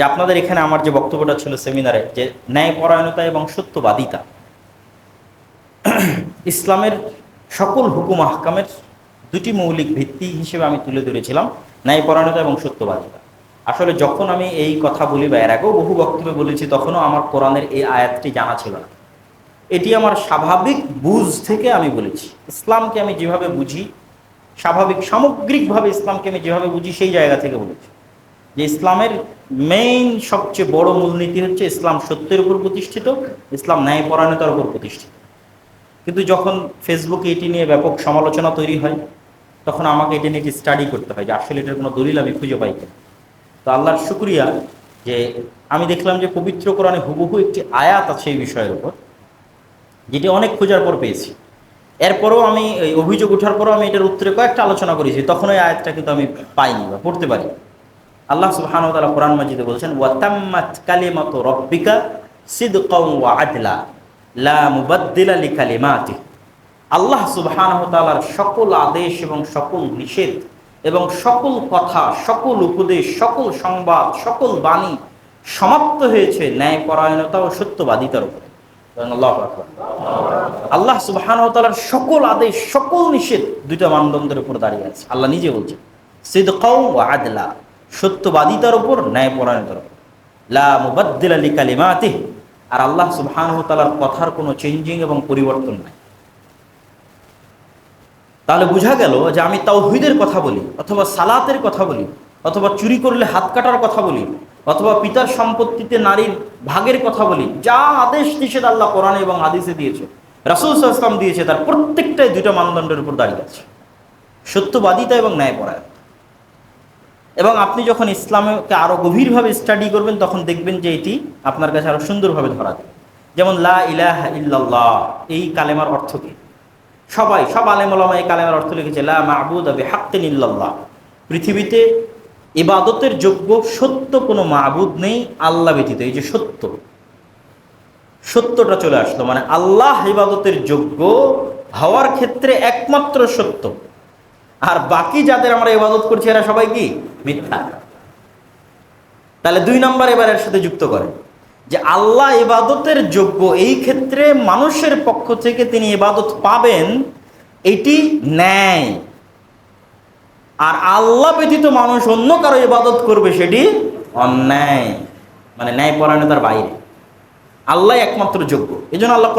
যে আপনাদের এখানে আমার যে বক্তব্যটা ছিল সেমিনারে, যে ন্যায়পরায়ণতা এবং সত্যবাদিতা, ইসলামের সকল হুকুম আহকামের দুটি মৌলিক ভিত্তি হিসেবে আমি তুলে ধরেছিলাম, ন্যায়পরায়ণতা এবং সত্যবাদিতা। আসলে যখন আমি এই কথা বলি, বা এর আগেও বহু বক্তব্যে বলেছি, তখনও আমার কোরআনের এই আয়াতটি জানা ছিল না। এটি আমার স্বাভাবিক বুঝ থেকে আমি বলেছি। ইসলামকে আমি যেভাবে বুঝি, স্বাভাবিক সামগ্রিকভাবে ইসলামকে আমি যেভাবে বুঝি, সেই জায়গা থেকে বলেছি। যে ইসলামের মেইন সবচেয়ে বড় মূলনীতি হচ্ছে ইসলাম সত্যের উপর প্রতিষ্ঠিত, ইসলাম ন্যায়পরায়ণতার উপর প্রতিষ্ঠিত। কিন্তু যখন ফেসবুকে এটি নিয়ে ব্যাপক সমালোচনা তৈরি হয়, তখন আমাকে এটি নিয়ে স্টাডি করতে হয় যে আসলে এটার কোনো দলিল আমি খুঁজে পাই কিনা। তো আল্লাহর শুক্রিয়া যে আমি দেখলাম যে পবিত্র কোরআনে হুবহু একটি আয়াত আছে এই বিষয়ের উপর, যেটি অনেক খোঁজার পর পেয়েছি। এরপরও আমি অভিযোগ ওঠার পরও আমি এটার উত্তরে কয়েকটা আলোচনা করেছি, তখন ওই আয়াতটা কিন্তু আমি পাইনি বা পড়তে পারি আল্লাহ সুবহান তাআলা কোরআন মাজিদে বলছেন, ওয়াতাম্মাত কালিমাতু রাব্বিকা সিদকাও ওয়া আদলা, লা মুবাদ্দিলা আল্লাহ সুবহান সকল আদেশ এবং সকল নিষেধ এবং সকল কথা, সকল উপদেশ, সকল সংবাদ, সকল বাণী সমাপ্ত হয়েছে ন্যায়পরায়ণতা ও সত্যবাদিতার উপরে। আল্লাহ সুবহান সকল আদেশ, সকল নিষেধ দুইটা মানদণ্ডের উপর দাঁড়িয়ে আছে। আল্লাহ নিজে বলছেন, সিদকাও ওয়া আদলা। সত্যবাদিতার উপর, ন্যায়পরায়ণতার উপর। লা মুবাদ্দিলা লিকালিমাতিহি। আর আল্লাহ সুবহানাহু কথার কোনো চেঞ্জিং এবং পরিবর্তন নাই। তাহলে বোঝা গেল যে আমি তাওহিদের কথা বলি, অথবা সালাতের কথা বলি, অথবা চুরি করলে হাত কাটার কথা বলি, অথবা পিতার সম্পত্তিতে নারীর ভাগের কথা বলি, যা আদেশ নিষেধ আল্লাহ কোরআনে এবং আদেশে দিয়েছে, রাসূল ওয়াসাল্লাম দিয়েছে, তার প্রত্যেকটাই দুটো মানদণ্ডের উপর দাঁড়িয়ে আছে। সত্যবাদিতা এবং ন্যায় ন্যায়পরায়ণ এবং আপনি যখন ইসলামকে আরও গভীরভাবে স্টাডি করবেন, তখন দেখবেন যে এটি আপনার কাছে আরও সুন্দরভাবে ধরা দেবে যেমন, লা ইলাহা ইল্লাল্লাহ, এই কালেমার অর্থ কি? সবাই, সব আলেম ওলামা এই কালেমার অর্থ লিখেছে, লা মাহবুদ আবি হাক্কিন ইল্লাল্লাহ। পৃথিবীতে ইবাদতের যোগ্য সত্য কোনো মাহবুদ নেই, আল্লাহ ব্যতীত। এই যে সত্য, সত্যটা চলে আসলো। মানে আল্লাহ ইবাদতের যোগ্য হওয়ার ক্ষেত্রে একমাত্র সত্য। আর বাকি যাদের আমরা ইবাদত করছি, এরা সবাই কি? মিথ্যা। তাহলে দুই নাম্বার এবার এর সাথে যুক্ত করে যে আল্লাহ ইবাদতের যোগ্য, এই ক্ষেত্রে মানুষের পক্ষ থেকে তিনি ইবাদত পাবেন, এটি ন্যায়। আর আল্লাহ ব্যতীত মানুষ অন্য কারও ইবাদত করবে সেটি অন্যায়। মানে ন্যায় পরায়ণতার বাইরে। আল্লাহ একমাত্র যোগ্য। এই জন্য আল্লাহ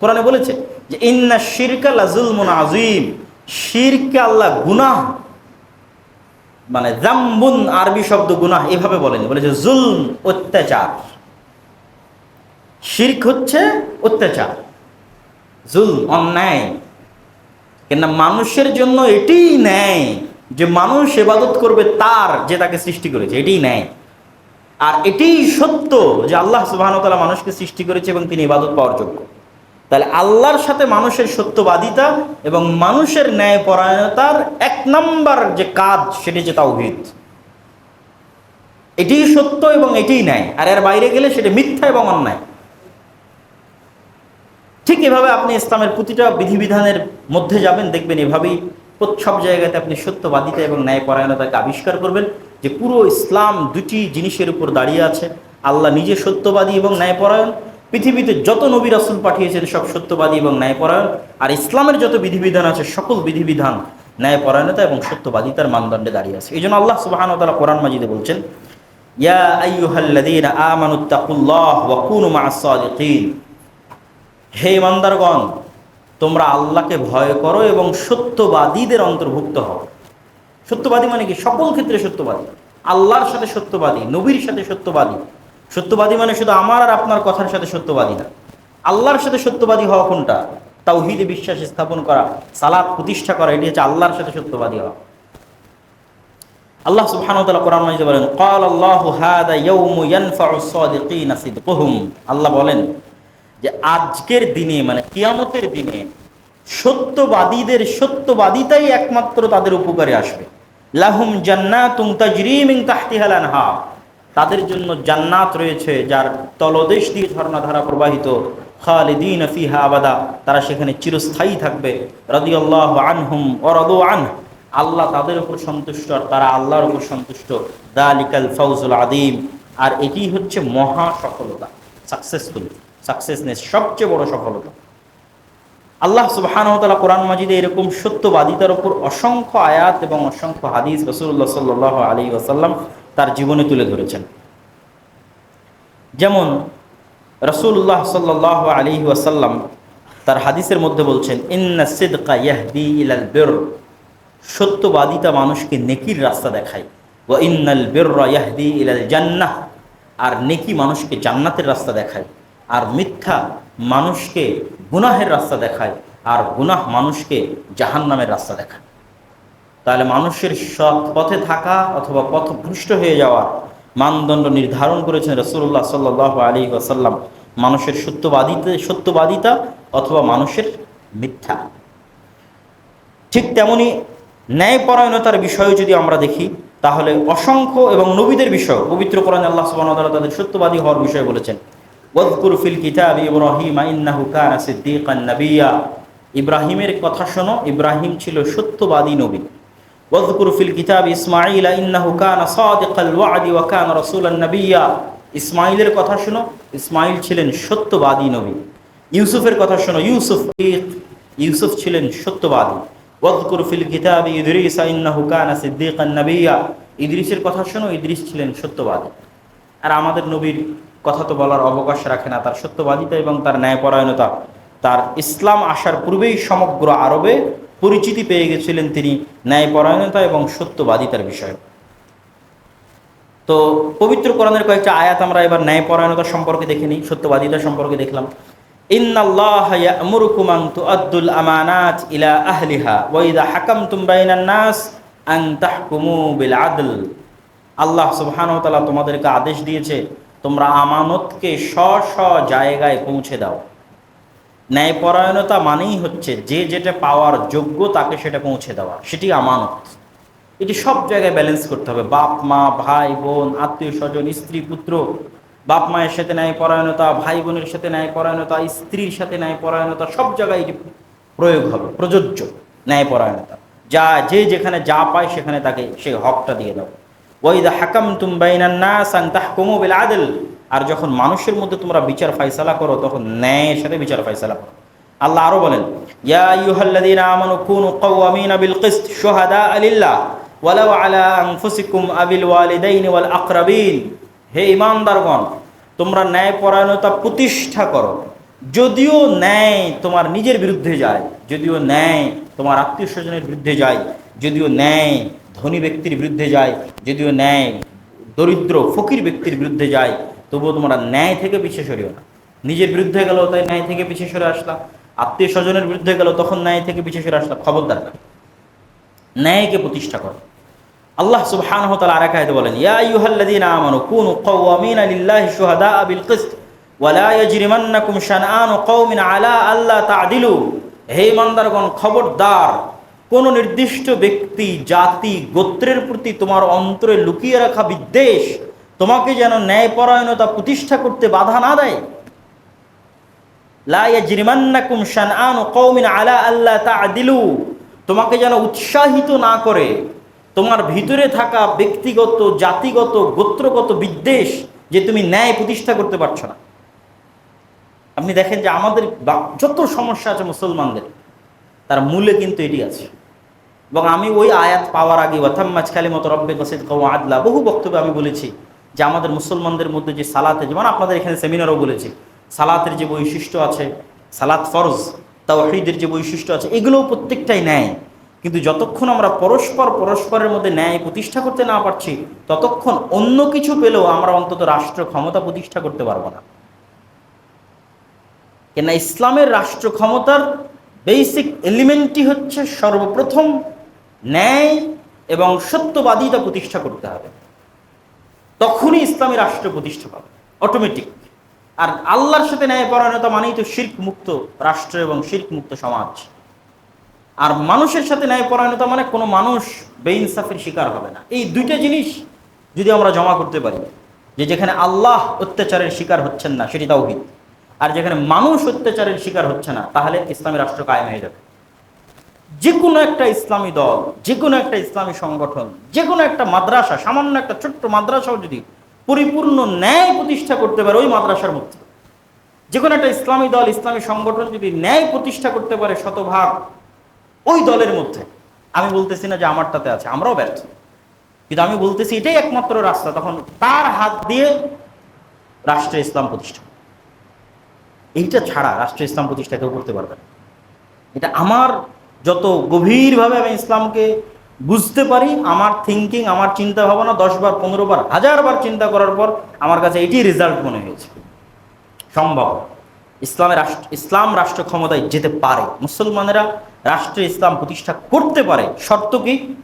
কোরআনে বলেছে যে, ইন্না শিরকা লাজুলমুন আজিম শিরকে আল্লাহ গুনাহ মানে জাম্বুন আরবি শব্দ গুনাহ এভাবে বলেনি বলেছে জুলম, অত্যাচার। শির্ক হচ্ছে অত্যাচার জুল অন্যায়। কেন মানুষের জন্য এটিই ন্যায়, যে মানুষ এবাদত করবে তার, যে তাকে সৃষ্টি করেছে, এটিই ন্যায়। আর এটিই সত্য যে আল্লাহ সুবাহতালা মানুষকে সৃষ্টি করেছে এবং তিনি ইবাদত পাওয়ার যোগ্য। তাহলে আল্লাহর সাথে মানুষের সত্যবাদিতা এবং মানুষের ন্যায় পরায়ণতার এক নম্বর যে কাজ, সেটি যে তাওহিদ। এটিই সত্য এবং এটিই ন্যায়। আর এর বাইরে গেলে সেটি মিথ্যা এবং অন্যায়। ঠিক এভাবে আপনি ইসলামের প্রতিটা বিধিবিধানের মধ্যে যাবেন, দেখবেন এভাবেই সব জায়গাতে আপনি সত্যবাদিতা এবং ন্যায়পরায়ণতাকে আবিষ্কার করবেন, যে পুরো ইসলাম দুটি জিনিসের উপর দাঁড়িয়ে আছে। আল্লাহ নিজে সত্যবাদী এবং ন্যায়পরায়ণ। পৃথিবীতে যত নবী রাসুল পাঠিয়েছেন সব সত্যবাদী এবং ন্যায়পরায়ণ, আর ইসলামের যত বিধিবিধান আছে, সকল বিধিবিধান ন্যায়পরায়ণতা এবং সত্যবাদিতার মানদণ্ডে দাঁড়িয়ে আছে। এই জন্য আল্লাহ সুবাহান তালা কোরআন মাজিদে বলছেন হে ইমানদারগণ, তোমরা আল্লাহকে ভয় করো এবং সত্যবাদীদের অন্তর্ভুক্ত হও। সত্যবাদী মানে কি? সকল ক্ষেত্রে সত্যবাদী। আল্লাহর সাথে সত্যবাদী, নবীর সাথে সত্যবাদী। সত্যবাদী মানে শুধু আমার আর আপনার কথার সাথে সত্যবাদী না। আল্লাহর সাথে সত্যবাদী হওয়া কোনটা? তাওহীদে বিশ্বাস স্থাপন করা, সালাত প্রতিষ্ঠা করা, এটি হচ্ছে আল্লাহর সাথে সত্যবাদী হওয়া। আল্লাহ আল্লাহু বলেন যে, আজকের দিনে মানে কিয়ামতের দিনে সত্যবাদীদের সত্যবাদিতাই একমাত্র তাদের উপকারে আসবে। লাহুম আনহার। তাদের জন্য জান্নাত রয়েছে, যার তলদেশ দিয়ে ঝর্ণাধারা প্রবাহিত। খালিদিন ফিহা আবাদা, তারা সেখানে চিরস্থায়ী থাকবে। রাদিয়াল্লাহু আনহুম ওয়া রাদু আনহু। আল্লাহ তাদের উপর সন্তুষ্ট আর তারা আল্লাহর উপর সন্তুষ্ট। দালিকাল ফাউজুল আদিম আর এটি হচ্ছে মহা সফলতা সাকসেসফুল সাকসেসনেস সবচেয়ে বড় সফলতা। আল্লাহ সুবাহানতালা কোরআন মাজিদে এরকম সত্যবাদিতার উপর অসংখ্য আয়াত এবং অসংখ্য হাদিস রসুল্লাহ সাল্লাহ আলী ওয়াসাল্লাম তার জীবনে তুলে ধরেছেন। যেমন রসুল্লাহ সাল্লাহ আলী ওয়াসাল্লাম তার হাদিসের মধ্যে বলছেন, ইন্না সিদকা ইয়াহদি ইলাল বের সত্যবাদিতা মানুষকে নেকির রাস্তা দেখায়। ও ইন্নাল বের ইয়াহদি ইলাল জান্নাহ আর নেকি মানুষকে জান্নাতের রাস্তা দেখায়। আর মিথ্যা মানুষকে গুনাহের রাস্তা দেখায়। আর গুনাহ মানুষকে জাহান্নামের রাস্তা দেখায়। তাহলে মানুষের সৎ পথে থাকা অথবা পথভ্রষ্ট হয়ে যাওয়া মানদণ্ড নির্ধারণ করেছেন রসুল্লাহ সাল্লাহ আলী ওয়াসাল্লাম। মানুষের সত্যবাদিতে, সত্যবাদিতা অথবা মানুষের মিথ্যা। ঠিক তেমনি ন্যায়পরায়ণতার বিষয়ে যদি আমরা দেখি, তাহলে অসংখ্য এবং নবীদের বিষয়, পবিত্র কোরআন আল্লাহ ওয়া তাদের সত্যবাদী হওয়ার বিষয়ে বলেছেন। ফিল ইব্রাহিমের কথা শোনো, ইব্রাহিম ছিল সত্যবাদী নবী। ফিল কিতাব ইসমাঈল ইন্নাহু কানা সাদিকাল ওয়াদি ওয়া কানা রাসূলান নাবিয়্যা ইসমাইলের কথা শোনো। ইসমাইল ছিলেন সত্যবাদী নবী। ইউসুফের কথা শোনো। ইউসুফ ইউসুফ ছিলেন সত্যবাদী। ওয়াজকুর ফিল কিতাব ইদরিস ইন্নাহু কানা সিদ্দীকান নাবিয়্যা ইদ্রিসের কথা শোনো। ইদ্রিস ছিলেন সত্যবাদী। আর আমাদের নবীর কথা তো বলার অবকাশ রাখে না। তার সত্যবাদিতা এবং তার ন্যায়পরায়ণতা। তার ইসলাম আসার পূর্বেই সমগ্র আরবে পরিচিতি পেয়ে গেছিলেন তিনি ন্যায়পরায়ণতা এবং সত্যবাদিতার বিষয়ে। তো পবিত্র কোরআনের কয়েকটা আয়াত আমরা এবার ন্যায়পরায়ণতা সম্পর্কে দেখে নিই, সত্যবাদিতা সম্পর্কে দেখলাম। আল্লাহ তোমাদেরকে আদেশ দিয়েছে, তোমরা আমানতকে স্ব স্ব জায়গায় পৌঁছে দাও। ন্যায়পরায়ণতা মানেই হচ্ছে যে যেটা পাওয়ার যোগ্য তাকে সেটা পৌঁছে দেওয়া। সেটি আমানত। এটি সব জায়গায় ব্যালেন্স করতে হবে। বাপ, মা, ভাই, বোন, আত্মীয় স্বজন, স্ত্রী, পুত্র। বাপ, মায়ের সাথে ন্যায় পরায়ণতা ভাই, বোনের সাথে ন্যায় পরায়ণতা স্ত্রীর সাথে ন্যায় পরায়ণতা সব জায়গায় এটি প্রয়োগ হবে। প্রযোজ্য ন্যায় পরায়ণতা যা, যে যেখানে যা পায় সেখানে তাকে সে হকটা দিয়ে দাও। ওয়াইদা হাকাম তুম বাইনান নাস আন তাহকুমু বিল আদল। আর যখন মানুষের মধ্যে তোমরা বিচার ফাইসালা করো, তখন ন্যায়ের সাথে বিচার ফাইসালা করো। আল্লাহ আরও বলেন, ইয়া আইয়ুহাল্লাযীনা আমানু কুনু কাওয়ামিনা বিল কিসত শুহাদা লিল্লাহ ওয়ালাউ আলা আনফুসিকুম আবিল ওয়ালিদাইনি ওয়াল আকরাবিন। হে ইমানদারগণ, তোমরা ন্যায় পরায়ণতা প্রতিষ্ঠা করো। যদিও ন্যায় তোমার নিজের বিরুদ্ধে যায়, যদিও ন্যায় তোমার আত্মীয় স্বজনের বিরুদ্ধে যায়, যদিও ন্যায় ধনী ব্যক্তির বিরুদ্ধে যায়, যদিও ন্যায় দরিদ্র, ফকির ব্যক্তির বিরুদ্ধে যায় তবুও তোমরা ন্যায় থেকে পিছিয়ে সরিও না। নিজের বিরুদ্ধে গেল তাই ন্যায় থেকে পিছিয়ে সরে আসলাম আত্মীয় স্বজনের বিরুদ্ধে গেল তখন ন্যায় থেকে পিছিয়ে সরে আসলাম খবরদার না ন্যায়কে প্রতিষ্ঠা করো। আল্লাহ সুবহানাহু ওয়া তাআলা আরেক আয়াতে বলেন, ইয়া আইয়ুহাল্লাযীনা আমানু কুনু কাওয়ামিনা লিল্লাহি শুহাদা বিল কিসত ওয়া লা ইয়াজরিমান্নাকুম শানআনু কওমিন আলা আল্লা তা'দিলু। হে ইমানদারগণ, খবরদার। কোন নির্দিষ্ট ব্যক্তি, জাতি, গোত্রের প্রতি তোমার অন্তরে লুকিয়ে রাখা বিদ্বেষ তোমাকে যেন ন্যায়পরায়ণতা প্রতিষ্ঠা করতে বাধা না দেয়। লা ইয়াজরিমান্নাকুম শানআনু কওমিন আলা আল্লা তা'দিলু। তোমাকে যেন উৎসাহিত না করে তোমার ভিতরে থাকা ব্যক্তিগত, জাতিগত, গোত্রগত বিদ্বেষ যে তুমি ন্যায় প্রতিষ্ঠা করতে পারছ না। আপনি দেখেন যে আমাদের যত সমস্যা আছে মুসলমানদের, তার মূলে কিন্তু এটি আছে। এবং আমি ওই আয়াত পাওয়ার আগে ওয়াথাম মাঝখালি মতো রব্বে কসিদ কৌ আদলা, বহু বক্তব্যে আমি বলেছি যে আমাদের মুসলমানদের মধ্যে যে সালাতে, যেমন আপনাদের এখানে সেমিনারও বলেছি, সালাতের যে বৈশিষ্ট্য আছে, সালাত ফরজ, তাওহীদের যে বৈশিষ্ট্য আছে, এগুলোও প্রত্যেকটাই ন্যায়। কিন্তু যতক্ষণ আমরা পরস্পর পরস্পরের মধ্যে ন্যায় প্রতিষ্ঠা করতে না পারছি, ততক্ষণ অন্য কিছু পেলেও আমরা অন্তত রাষ্ট্র ক্ষমতা প্রতিষ্ঠা করতে পারব না। কেন ইসলামের রাষ্ট্র ক্ষমতার বেসিক এলিমেন্টটি হচ্ছে সর্বপ্রথম ন্যায় এবং সত্যবাদিতা প্রতিষ্ঠা করতে হবে। তখনই ইসলামী রাষ্ট্র প্রতিষ্ঠা পাবে অটোমেটিক আর আল্লাহর সাথে ন্যায় পরায়ণতা মানেই তো শির্ক মুক্ত রাষ্ট্র এবং শির্ক মুক্ত সমাজ। আর মানুষের সাথে ন্যায়পরায়ণতা মানে কোনো মানুষ বেইনসাফের শিকার হবে না। এই দুইটা জিনিস যদি আমরা জমা করতে পারি, যে যেখানে আল্লাহ অত্যাচারের শিকার হচ্ছেন না, সেটি তাওহীদ। আর যেখানে মানুষ অত্যাচারের শিকার হচ্ছে না, তাহলে ইসলামী রাষ্ট্র কায়েম হয়ে যাবে। যে কোনো একটা ইসলামী দল যে কোনো একটা ইসলামী সংগঠন যে কোনো একটা মাদ্রাসা, সামান্য একটা ছোট্ট মাদ্রাসাও যদি পরিপূর্ণ ন্যায় প্রতিষ্ঠা করতে পারে, ওই মাদ্রাসার মধ্যে। যে কোনো একটা ইসলামী দল, ইসলামী সংগঠন যদি ন্যায় প্রতিষ্ঠা করতে পারে শতভাগ, ওই দলের মধ্যে। আমি বলতেছি না যে আমারটাতে আছে, আমরাও ব্যর্থ। কিন্তু আমি বলতেছি এটাই একমাত্র রাস্তা, তখন তার হাত দিয়ে রাষ্ট্রে ইসলাম প্রতিষ্ঠা। এইটা ছাড়া রাষ্ট্রে ইসলাম প্রতিষ্ঠা কেউ করতে পারবে না। এটা আমার যত গভীরভাবে আমি ইসলামকে বুঝতে পারি, আমার থিঙ্কিং আমার চিন্তা ভাবনা দশ বার পনেরো বার হাজার বার চিন্তা করার পর আমার কাছে এটি রেজাল্ট মনে হয়েছে। সম্ভব। ইসলামের রাষ্ট্র, ইসলাম রাষ্ট্র ক্ষমতায় যেতে পারে। মুসলমানেরা রাষ্ট্রে ইসলাম প্রতিষ্ঠা করতে পারে। শর্ত কি?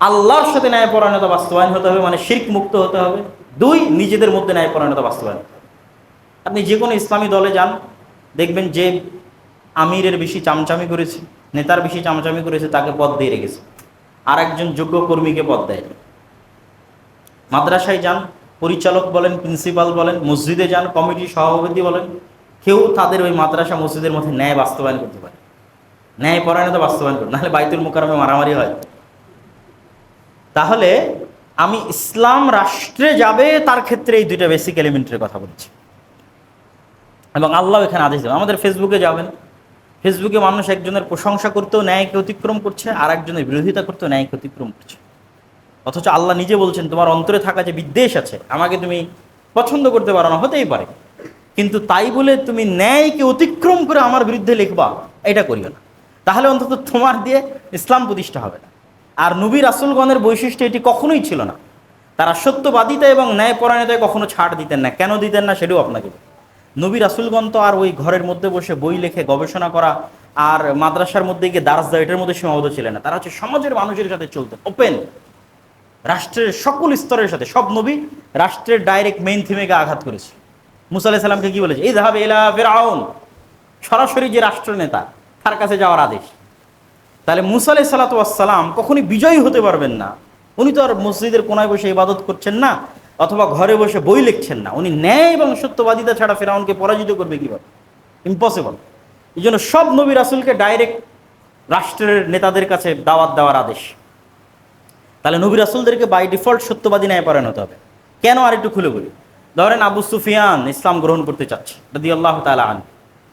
আল্লাহর সাথে ন্যায়পরায়ণতা বাস্তবায়ন হতে হবে মানে শির্ক মুক্ত হতে হবে। দুই, নিজেদের মধ্যে ন্যায়পরায়ণতা বাস্তবায়ন। আপনি যে কোনো ইসলামী দলে যান, দেখবেন যে আমিরের বেশি চামচামি করেছে। নেতার বেশি চামচামি করেছে, তাকে পদ দিয়ে রেখেছে। আর একজন যোগ্য কর্মীকে পদ দেয় মাদ্রাসায় যান, পরিচালক বলেন প্রিন্সিপাল বলেন, মসজিদে যান কমিটির সভাপতি বলেন, কেউ তাদের ওই মাদ্রাসা মসজিদের মধ্যে ন্যায় বাস্তবায়ন করতে পারে। ন্যায় পরায়ণতা বাস্তবায়ন করে নাহলে বাইতুল মোকারমে মারামারি হয়। তাহলে আমি ইসলাম রাষ্ট্রে যাবে, তার ক্ষেত্রে এই দুইটা বেসিক এলিমেন্টের কথা বলছি। এবং আল্লাহ এখানে আদেশ দেবেন। আমাদের ফেসবুকে যাবেন। ফেসবুকে মানুষ একজনের প্রশংসা করতেও ন্যায়কে অতিক্রম করছে আর একজনের বিরোধিতা করতেও ন্যায়কে অতিক্রম করছে। অথচ আল্লাহ নিজে বলছেন, তোমার অন্তরে থাকা যে বিদ্বেষ আছে, আমাকে তুমি পছন্দ করতে পারো না, হতেই পারে। কিন্তু তাই বলে তুমি ন্যায়কে অতিক্রম করে আমার বিরুদ্ধে লিখবা, এটা করিও না। তাহলে অন্তত তোমার দিয়ে ইসলাম প্রতিষ্ঠা হবে না। আর নবীর রাসুলগণের বৈশিষ্ট্য এটি কখনোই ছিল না। তারা সত্যবাদিতা এবং ন্যায়পরায়ণতায় কখনো ছাড় দিতেন না। কেন দিতেন না, সেটাও আপনাকে। নবী রাসুলগণ তো আর ওই ঘরের মধ্যে বসে বই লেখে গবেষণা করা আর মাদ্রাসার মধ্যে গিয়ে দারাজ এটার মধ্যে সীমাবদ্ধ ছিলেন না। তারা হচ্ছে সমাজের মানুষের সাথে চলতেন ওপেন রাষ্ট্রের সকল স্তরের সাথে। সব নবী রাষ্ট্রের ডাইরেক্ট মেইন থিমেকে আঘাত করেছে। মুসা আলাহ সাল্লামকে কি বলেছে? এই ধাবে এলা ফেরাউন সরাসরি যে রাষ্ট্রনেতা, তার কাছে যাওয়ার আদেশ। তাহলে মুসা আলাহ সাল্লাতাম কখনই বিজয়ী হতে পারবেন না। উনি তো আর মসজিদের কোনায় বসে ইবাদত করছেন না। অথবা ঘরে বসে বই লিখছেন না, উনি ন্যায় এবং সত্যবাদিতা ছাড়া ফেরাউনকে পরাজিত করবে কীভাবে? ইম্পসিবল এই জন্য সব নবী রাসুলকে ডাইরেক্ট রাষ্ট্রের নেতাদের কাছে দাওয়াত দেওয়ার আদেশ। তাহলে নবী রাসুলদেরকে বাই ডিফল্ট সত্যবাদী ন্যায় পরায়ণ হতে হবে। কেন আর একটু খুলে বলি? ধরেন আবু সুফিয়ান ইসলাম গ্রহণ করতে চাচ্ছে রদি আল্লাহ তালান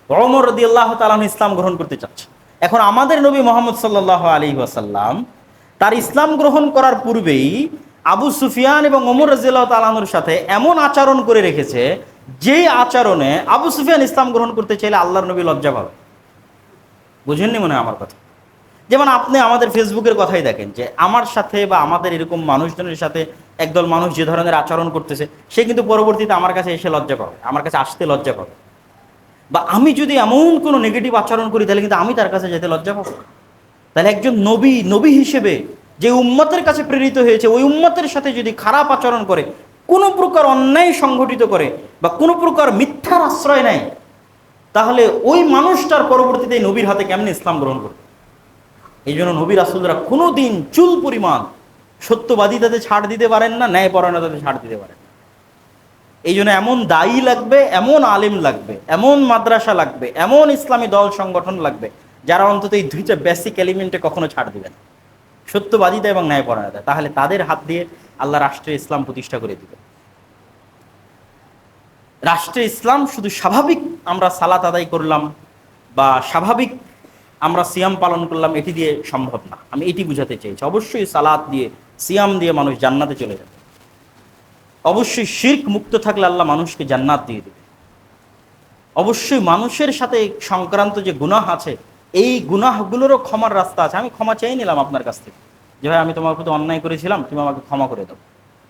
অমর রদি আল্লাহ তালান ইসলাম গ্রহণ করতে চাচ্ছে। এখন আমাদের নবী মোহাম্মদ সাল্লাহ আলী ওয়াসাল্লাম তার ইসলাম গ্রহণ করার পূর্বেই আবু সুফিয়ান এবং ওমর রাজিয়াল্লাহ তালানুর সাথে এমন আচরণ করে রেখেছে, যেই আচরণে আবু সুফিয়ান ইসলাম গ্রহণ করতে চাইলে আল্লাহর নবী লজ্জা পাবে। বুঝেননি মনে হয় আমার কথা? যেমন আপনি আমাদের ফেসবুকের কথাই দেখেন যে, আমার সাথে বা আমাদের এরকম মানুষজনের সাথে একদল মানুষ যে ধরনের আচরণ করতেছে, সে কিন্তু পরবর্তীতে আমার কাছে এসে লজ্জা পাবে, আমার কাছে আসতে লজ্জা পাবে। বা আমি যদি এমন কোনো নেগেটিভ আচরণ করি, তাহলে কিন্তু আমি তার কাছে যেতে লজ্জা পাবো। তাহলে একজন নবী নবী হিসেবে যে উম্মতের কাছে প্রেরিত হয়েছে, ওই উম্মতের সাথে যদি খারাপ আচরণ করে, কোনো প্রকার অন্যায় সংঘটিত করে বা কোনো প্রকার মিথ্যার আশ্রয় নেয়, তাহলে ওই মানুষটার পরবর্তীতে নবীর হাতে কেমনে ইসলাম গ্রহণ করবে? এই জন্য নবীর রাসুলরা কোনো দিন চুল পরিমাণ সত্যবাদী সত্যবাদিতাতে ছাড় দিতে পারেন না ন্যায় পরায়ণতাতে ছাড় দিতে পারেন এই জন্য এমন দায়ী লাগবে, এমন আলিম লাগবে, এমন মাদ্রাসা লাগবে, এমন ইসলামী দল সংগঠন লাগবে, যারা অন্তত এই দুইটা বেসিক এলিমেন্টে কখনো ছাড় দিবেন সত্যবাদিতা এবং ন্যায়পরায়ণতা, তাহলে তাদের হাত দিয়ে আল্লাহ রাষ্ট্রে ইসলাম প্রতিষ্ঠা করে দিবে রাষ্ট্রে ইসলাম শুধু স্বাভাবিক আমরা সালাত আদায় করলাম বা স্বাভাবিক আমরা সিয়াম পালন করলাম, এটি দিয়ে সম্ভব না। আমি এটি বুঝাতে চাইছি অবশ্যই সালাত দিয়ে, সিয়াম দিয়ে মানুষ জান্নাতে চলে যাবে। অবশ্যই শির্ক মুক্ত থাকলে আল্লাহ মানুষকে জান্নাত দিয়ে দেবে। অবশ্যই মানুষের সাথে সংক্রান্ত যে গুনাহ আছে এই গুনাহগুলোরও ক্ষমার রাস্তা আছে। আমি ক্ষমা চেয়ে নিলাম আপনার কাছ থেকে। যে ভাই, আমি তোমার প্রতি অন্যায় করেছিলাম, তুমি আমাকে ক্ষমা করে দাও।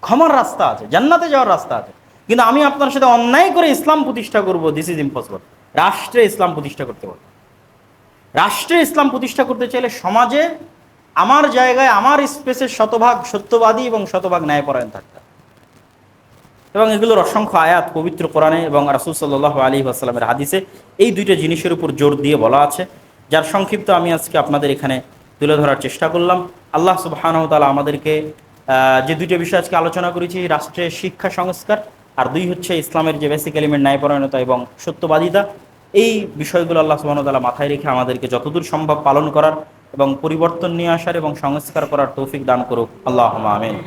ক্ষমার রাস্তা আছে, জান্নাতে যাওয়ার রাস্তা আছে। কিন্তু আমি আপনার সাথে অন্যায় করে ইসলাম প্রতিষ্ঠা করব দিস ইজ ইম্পসিবল রাষ্ট্রে ইসলাম প্রতিষ্ঠা করতে পারব রাষ্ট্রে ইসলাম প্রতিষ্ঠা করতে চাইলে সমাজে আমার জায়গায়, আমার স্পেসের শতভাগ সত্যবাদী এবং শতভাগ ন্যায়পরায়ণ থাকতে এবং এগুলোর অসংখ্য আয়াত পবিত্র কোরআনে এবং রাসুল সাল্লাহ আলী আসসালামের হাদিসে এই দুইটা জিনিসের উপর জোর দিয়ে বলা আছে। যার সংক্ষিপ্ত আমি আজকে আপনাদের এখানে তুলে ধরার চেষ্টা করলাম। আল্লাহ সুবাহানহ তালা আমাদেরকে যে দুইটা বিষয় আজকে আলোচনা করেছি রাষ্ট্রের শিক্ষা সংস্কার আর দুই হচ্ছে ইসলামের যে বেসিক এলিমেন্ট ন্যায়পরায়ণতা এবং সত্যবাদিতা। এই বিষয়গুলো আল্লাহ সুবাহ তালা মাথায় রেখে আমাদেরকে যতদূর সম্ভব পালন করার এবং পরিবর্তন নিয়ে আসার এবং সংস্কার করার তৌফিক দান করুক। আল্লাহ আমিন।